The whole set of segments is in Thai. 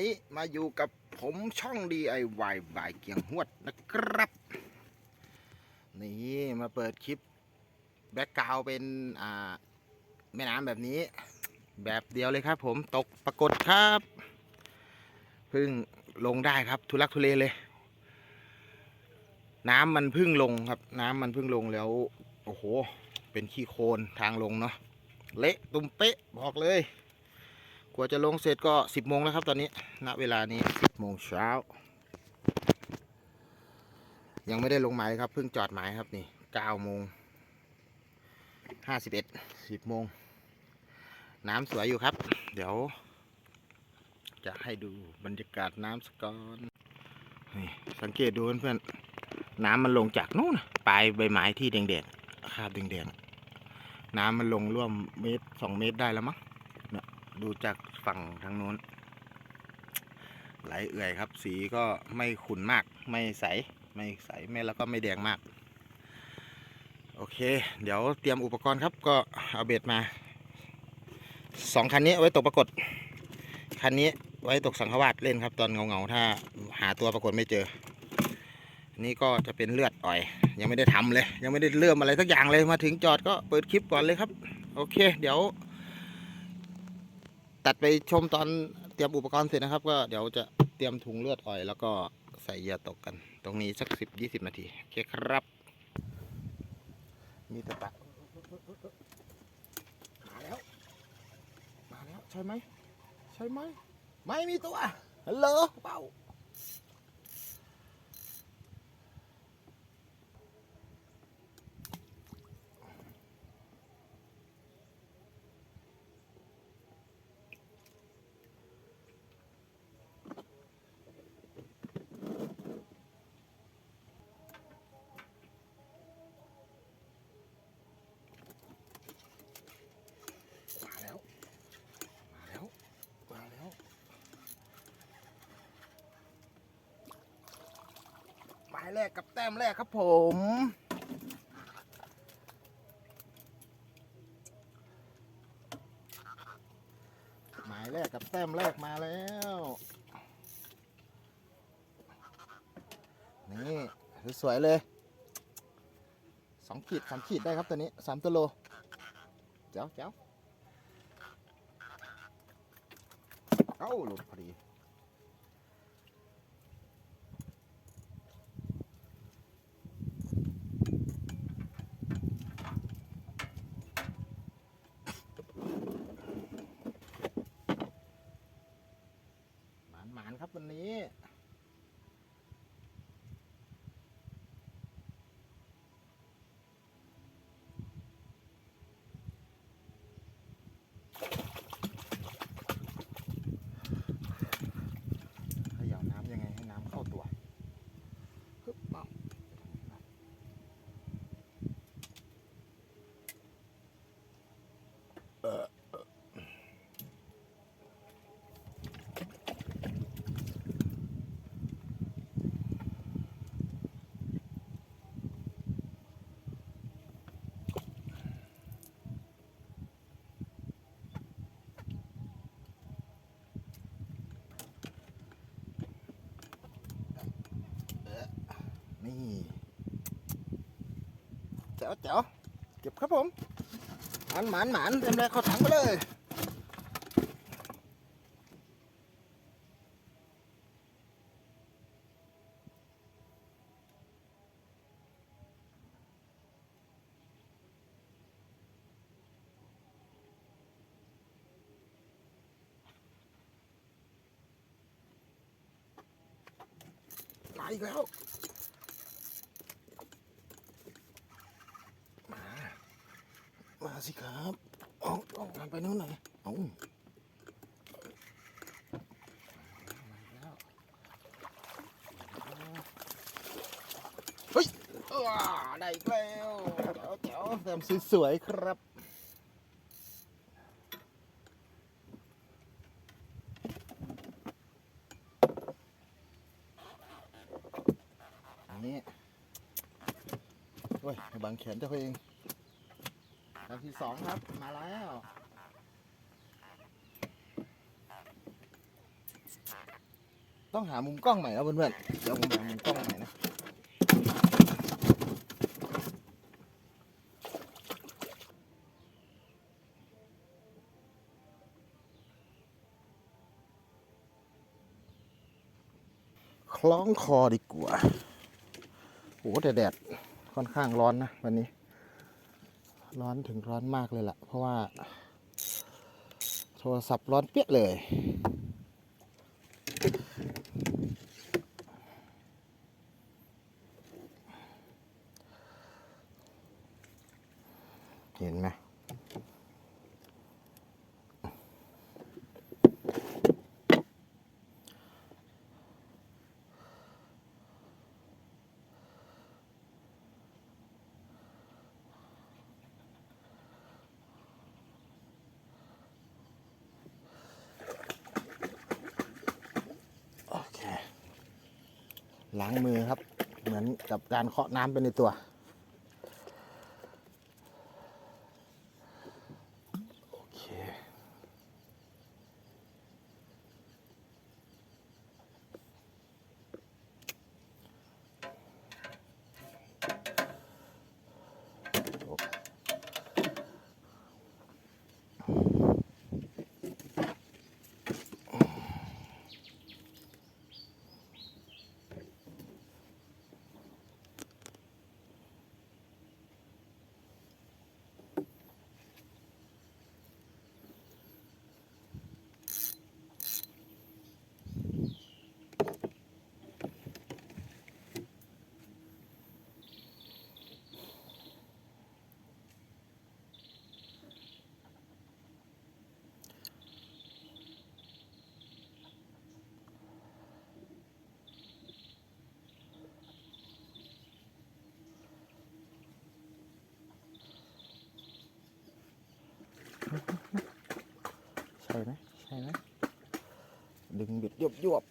นี้มาอยู่กับผมช่อง DIY บายเกียงหวดนะครับ นี่มาเปิดคลิปแบ็กกราวเป็นอ่าแม่น้ำแบบนี้แบบเดียวเลยครับผมตกปรากฏครับเพึ่งลงได้ครับทุลักทุเลเลย น้ำมันเพึ่งลงครับ น้ำมันเพึ่งลงแล้ว โอ้โห เป็นขี้โคลนทางลงเนาะเละตุ้มเป๊ะบอกเลย กว่าจะลงเสร็จก็สิบโมงแล้วครับตอนนี้ณเวลานี้สิบโมงเช้า ยังไม่ได้ลงหมายครับเพิ่งจอดหมายครับนี่เก้าโมงห้าสิบเอ็ดสิบโมง น้ำสวยอยู่ครับ เดี๋ยว จะให้ดูบรรยากาศน้ำสกอนนี่สังเกตดูเพื่อนๆน้ำมันลงจากนู้นนะปลายใบไม้ที่แดงๆคาบแดงๆน้ำมันลงร่วมเมตรสองเมตรได้แล้วมั้งเนี่ยดูจาก ฝั่งทางโน้น ไหลเอื่อยครับ สีก็ไม่ขุ่นมาก ไม่ใส ไม่ใส ไม่แล้วก็ไม่แดงมาก โอเค เดี๋ยวเตรียมอุปกรณ์ครับ ก็เอาเบ็ดมาสองคันนี้ไว้ตกปรากฏ คันนี้ไว้ตกสังขวาดเล่นครับ ตอนเงาๆถ้าหาตัวปรากฏไม่เจอนนี้ก็จะเป็นเลือดอ่อย ยังไม่ได้ทำเลย ยังไม่ได้เริ่มอะไรสักอย่างเลยมาถึงจอดก็เปิดคลิปก่อนเลยครับ โอเค เดี๋ยว ตัดไปชมตอนเตรียมอุปกรณ์เสร็จนะครับ ก็เดี๋ยวจะเตรียมถุงเลือดอ่อย แล้วก็ใส่เยาตกกัน ตรงนี้สักสิบยี่สิบนาทีโอเคครับ มีตะปะมาแล้ว มาแล้ว ใช่ไหม ใช่ไหม ไม่มีตัวฮัลโหลเป่าแล้ว มาแล้ว มาแล้ว หมายแรกกับแต้มแรกครับผม หมายแรกกับแต้มแรกมาแล้ว นี่สวยๆเลยสองขีดสามขีดได้ครับตัวนี้สามตัวโล เจ้าเจ้าเอ้าหลุดพอดี หมานหมานๆครับวันนี้ เขย่าน้ำยังไงให้น้ำเข้าตัวฮึบเอาเอ่อเอ่อ นี่แจ๋วแจ๋วเก็บครับผมหมานหมานหมานเต็มแรกเข้าถังไปเลยมาอีกแล้ว มสวยๆครับอันนี้โอ้ยบางแขนเจ้าเองลำที่สองครับ มาแล้วต้องหามุมกล้องใหม่แล้วเพื่อนๆ เดี๋ยวผมหามุมกล้องใหม่นะ ล้องคอดีกว่าโอ้แต่แดดค่อนข้างร้อนนะวันนี้ ร้อนถึงร้อนมากเลยล่ะ เพราะว่า โทรศัพท์ร้อนเปี้ยเลย ล้างมือครับ เหมือนกับการเคาะน้ำไปในตัว ไหมใช่ไหมดึงบิดยวบยวบ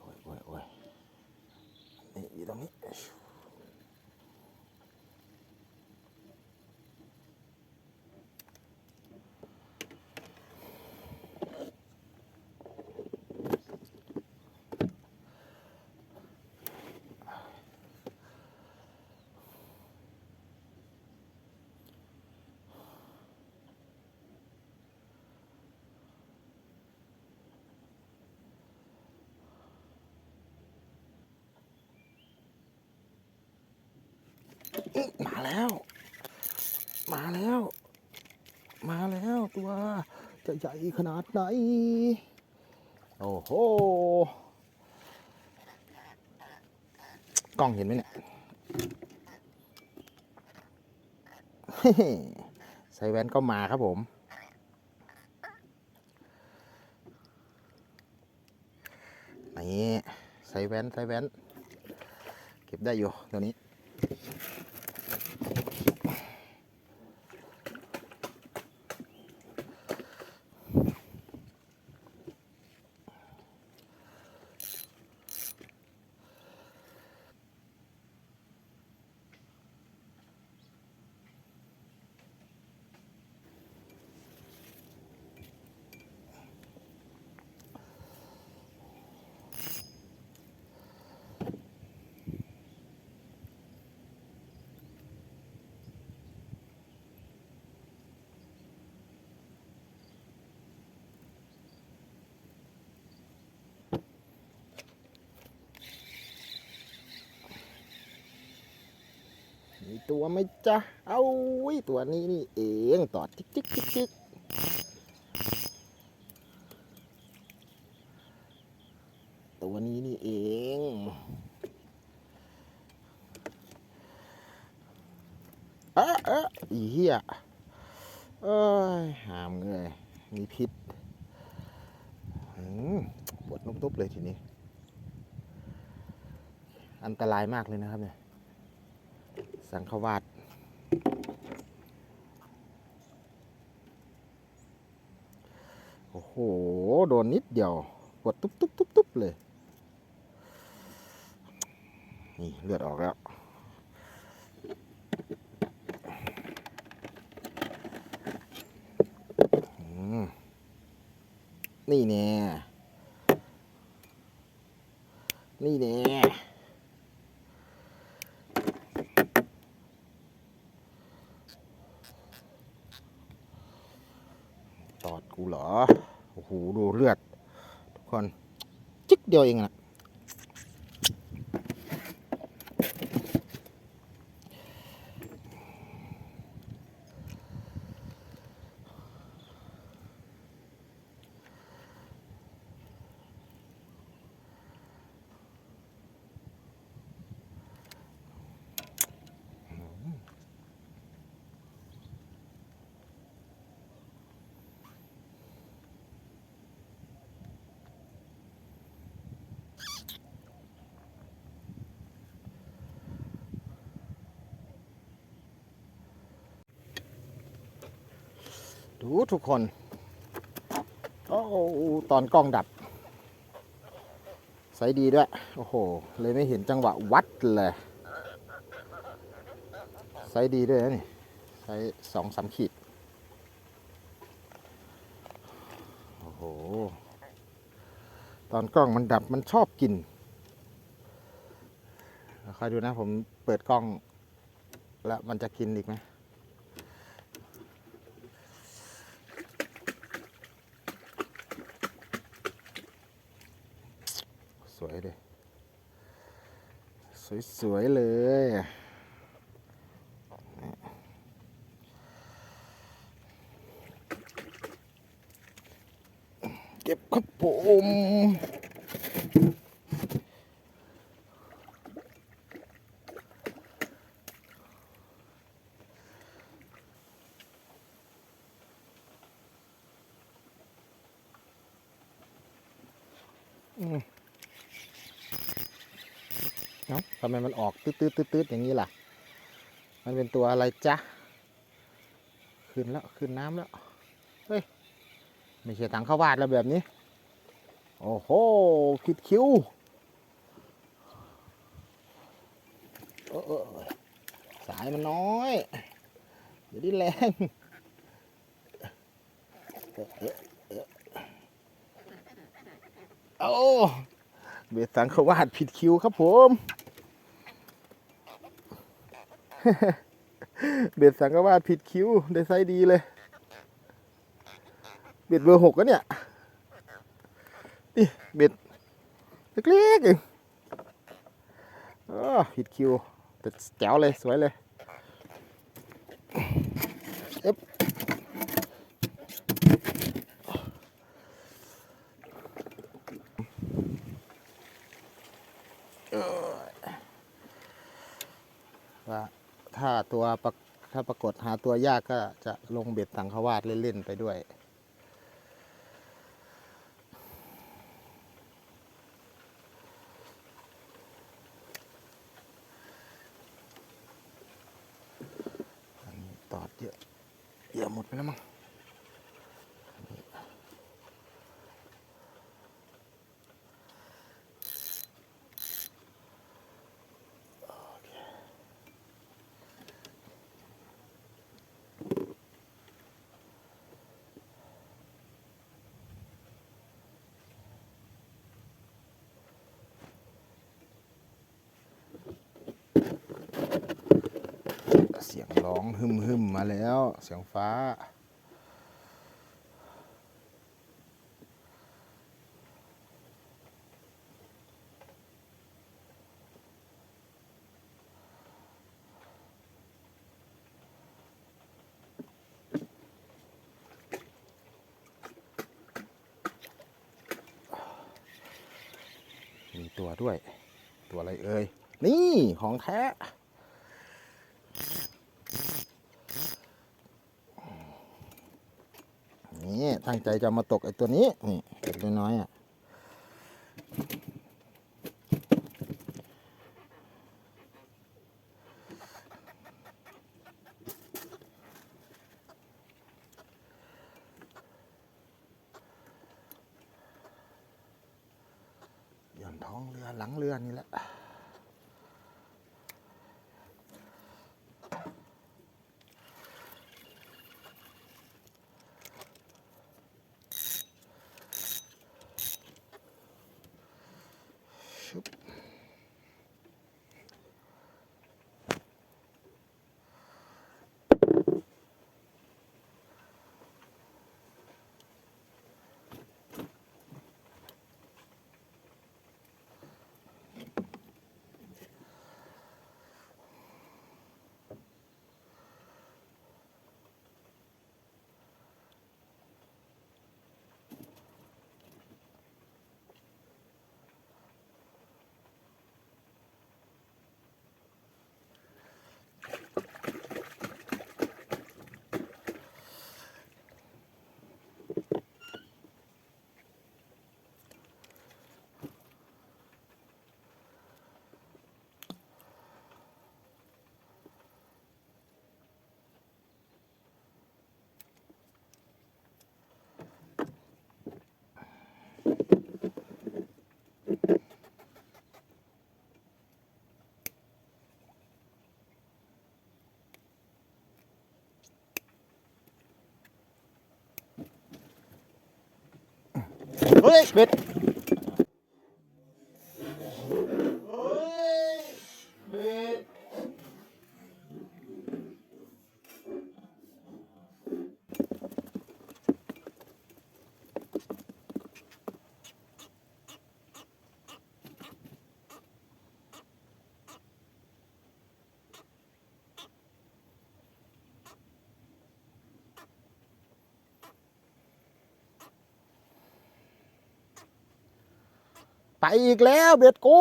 โอ้ยโอ้ยโอ้ยนี่อยู่ตรงนี้ อื้อ มาแล้ว มาแล้ว มาแล้วตัว จะใหญ่ขนาดไหน โอ้โห กล้องเห็นไหมเนี่ยเฮ้ใส่แว่นก็มาครับผม นี่ใส่แว่นใส่แว่นเก็บได้อยู่ตัวนี้ มีตัวไหมจ๊ะ เอาวิตัวนี้นี่เองตอดจิกจิกจิกจิกตัวนี้นี่เอง เอะเอะอีเหี้ยเอ้ยหามเลย มีพิษปวดนุบๆเลยทีนี้ อันตรายมากเลยนะครับเนี่ย สังขวาดโอ้โห โดนนิดเดียวปวดตุ๊บตุ๊บตุ๊บตุ๊บเลย นี่เลือดออกแล้ว นี่แน่ นี่แน่ตอดกูเหรอ โอ้โห ดูเลือด ทุกคน จิ๊กเดียวเองนะ ทุกคน โอ้ตอนกล้องดับ ใสดีด้วย โอ้โห เลยไม่เห็นจังหวะวัดเลยไซส์ดีด้วยนะนี่ไซส์สองสามขีด โอ้โห ตอนกล้องมันดับมันชอบกินคอยดูนะผมเปิดกล้อง แล้วมันจะกินอีกไหม สวยเลย สวยๆเลยเก็บครับผมอืม เอ้าทำ ไมมันออกตืดตืดตืดตืดอย่างนี้ล่ะ มันเป็นตัวอะไรจ๊ะ ขึ้นแล้วขึ้นน้ำแล้ว เฮ้ย ไม่ใช่ตังเข้าวาดแล้วแบบนี้ โอ้โห คิดคิ้วเออสายมันน้อยเดี๋ยวนี้แรงเออเออเออเอเบสสังขวาดผิดคิวครับผม เบ็ดสังกวาดผิดคิวได้ไซส์ดีเลย เบ็ดเบอร์หกก็เนี่ย นี่ เบ็ดเล็กๆเองผิดคิว แต่แจ๋วเลย สวยเลยเอฟว่า ถ้าตัวถ้าปรากฏหาตัวยากก็จะลงเบ็ดสังขวาสเล่นๆไปด้วย อันนี้ตอดเยอะเยอะหมดไปแล้วมั้งเสียง ร้องหึมหึมมาแล้ว เสียงฟ้า มีตัวด้วย ตัวอะไรเอ่ย นี่ของแท้ นี่ ตั้งใจจะมาตกไอ้ตัวนี้นี่เล็กน้อยอะ Vou deixar. เบ็ดไปอีกแล้วเบ็ดกู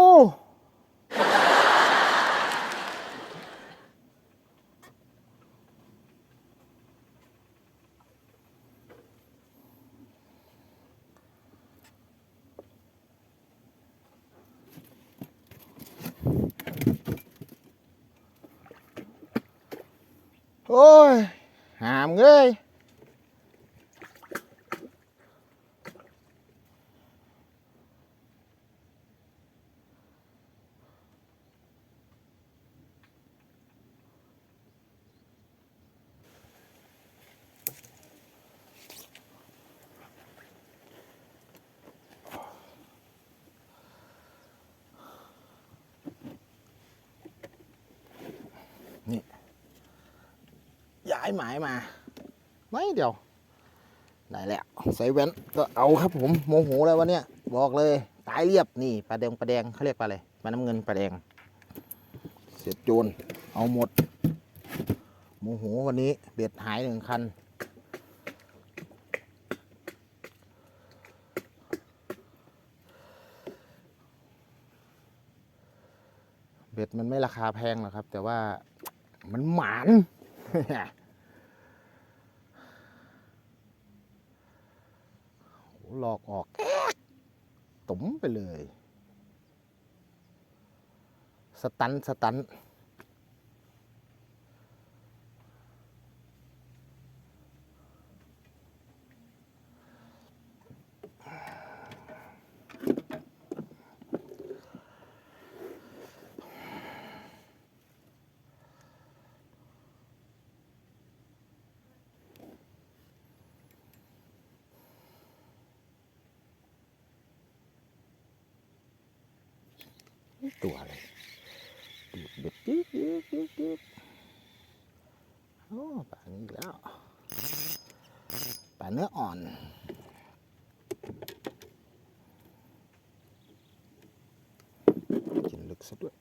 โอ้ย หามเงย หมายมาไม่เดียวได้แล้วใส่แว่นก็เอาครับผมโมโหแล้ววันเนี้ยบอกเลยตายเรียบนี่ปลาแดงปลาแดงเขาเรียกปลาอะไรปลาน้ำเงินปลาแดง เสียบโจรเอาหมดโมโหวันนี้เบ็ดหายหนึ่งคันเบ็ดมันไม่ราคาแพงหรอกครับ แต่ว่ามันหมาน หลอกออกแกตุ๋มไปเลย สตันสตัน ตัวอะไรดูดเบ็ดจี๊ดจี๊ดจี๊ดจี๊ดโอ้ป่านี้แล้วป่าเนื้ออ่อนกินลึกซะด้วย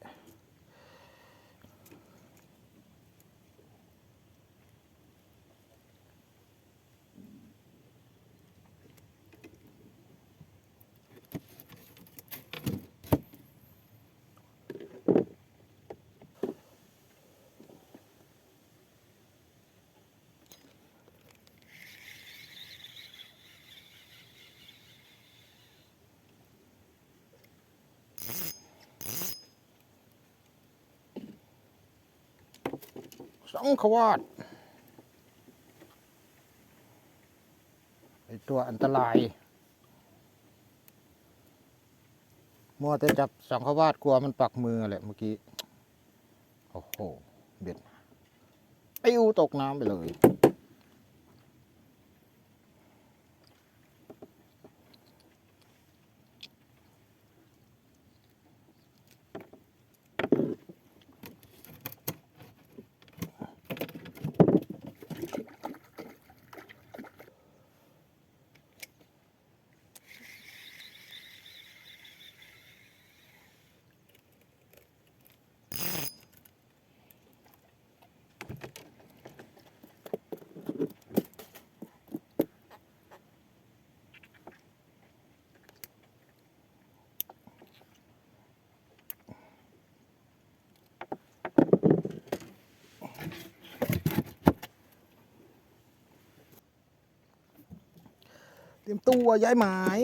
สองขวาดไอตัวอันตราย มัวแต่จับสองขวาดกลัวมันปักมือแหละเมื่อกี้ โอ้โห เบ็ดปิ้วตกน้ำไปเลย เตรียมตัวย้ายหมาย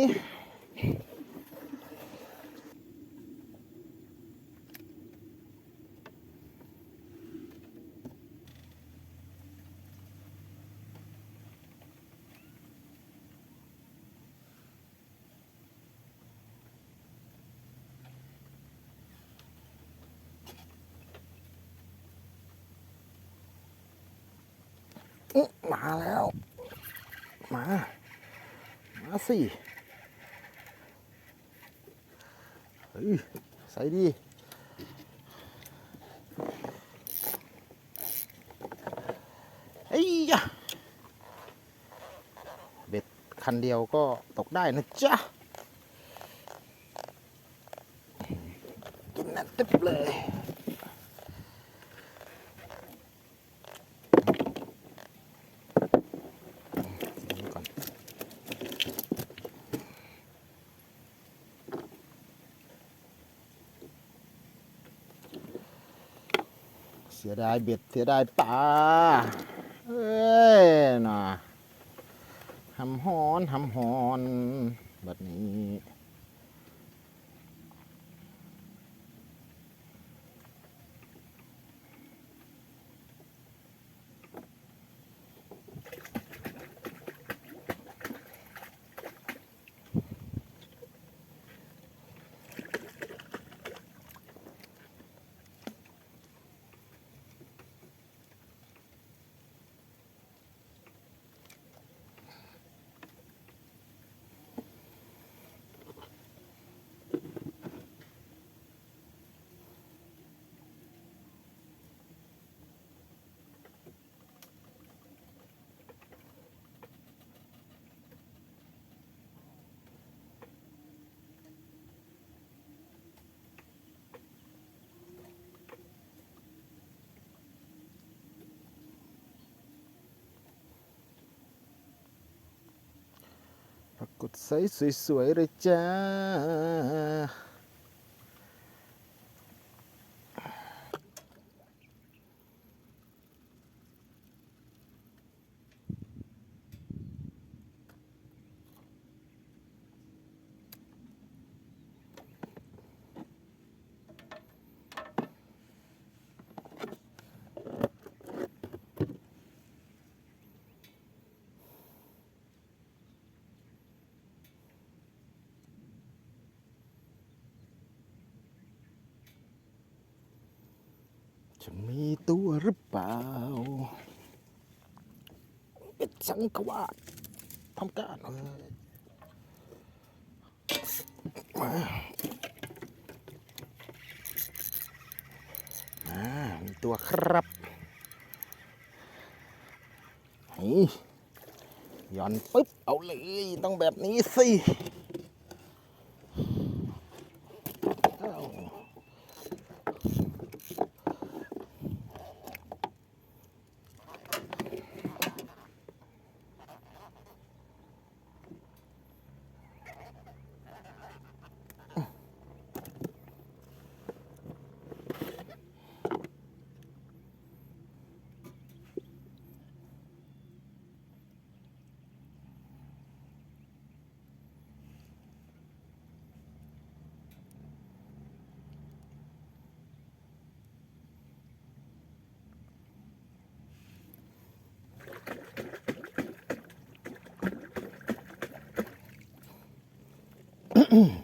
ซี่ใส่ดีไอ้ยะเบ็ดคันเดียวก็ตกได้นะจ๊ะ กินนั่นตึ๊เลย ยดายเบ็ดเสียดายปลาเอ้ยน่ะหำหอนหำหอน แบบนี้ กดไซส์สวยๆเลยจ้า จะมีตัวหรือเปล่า เป็นสังกวาดทำการเลยมามามีตัวครับนี่หย่อนปุ๊บ เอาเลย ต้องแบบนี้สิ mm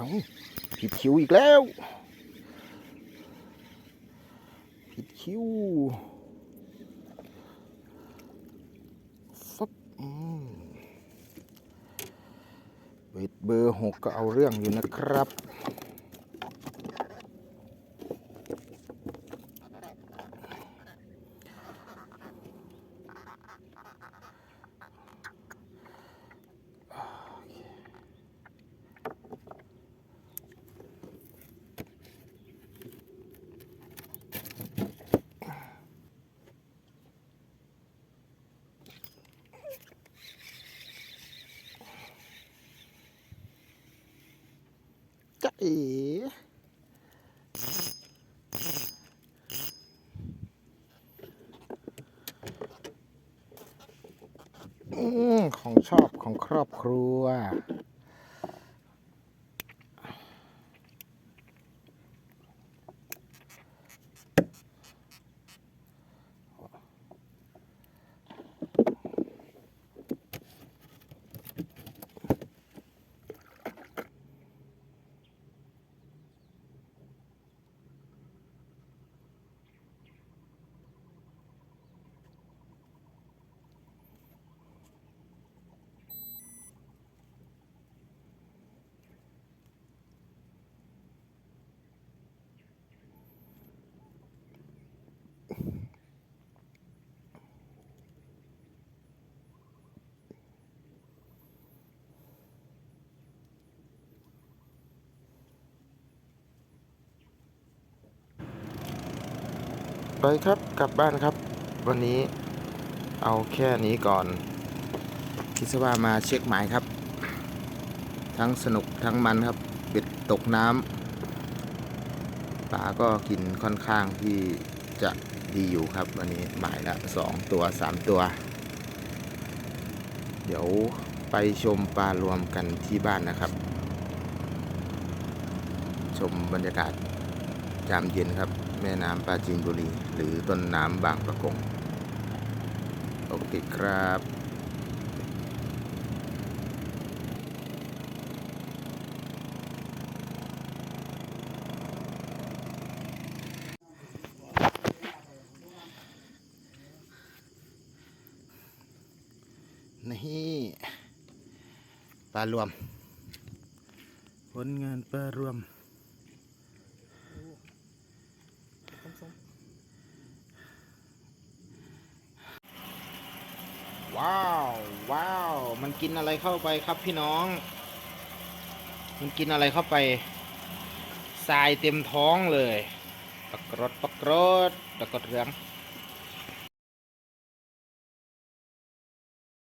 เอาผิดคิวอีกแล้ว ผิดคิวฟับอืมเวทเบอร์หกก็เอาเรื่องอยู่นะครับ เอ๋ของชอบของครอบครัว ไปครับกลับบ้านครับ วันนี้เอาแค่นี้ก่อนคิดซะว่ามาเช็คหมายครับ ทั้งสนุกทั้งมันครับเบ็ดตกน้ำปลาก็กินค่อนข้างที่จะดีอยู่ครับ วันนี้หมายละสองตัวสามตัว เดี๋ยวไปชมปลารวมกันที่บ้านนะครับ ชมบรรยากาศยามเย็นครับ แม่น้ำปราจีนบุรี หรือต้นน้ำบางประกงโอเคครับนี่ปลารวม ผลงานปลารวม ว้าว ว้าว มั นกินอะไรเข้าไปครับพี่น้อง มันกินอะไรเข้าไปทรายเต็มท้องเลย ปักรดปักรดปะกรดเรือง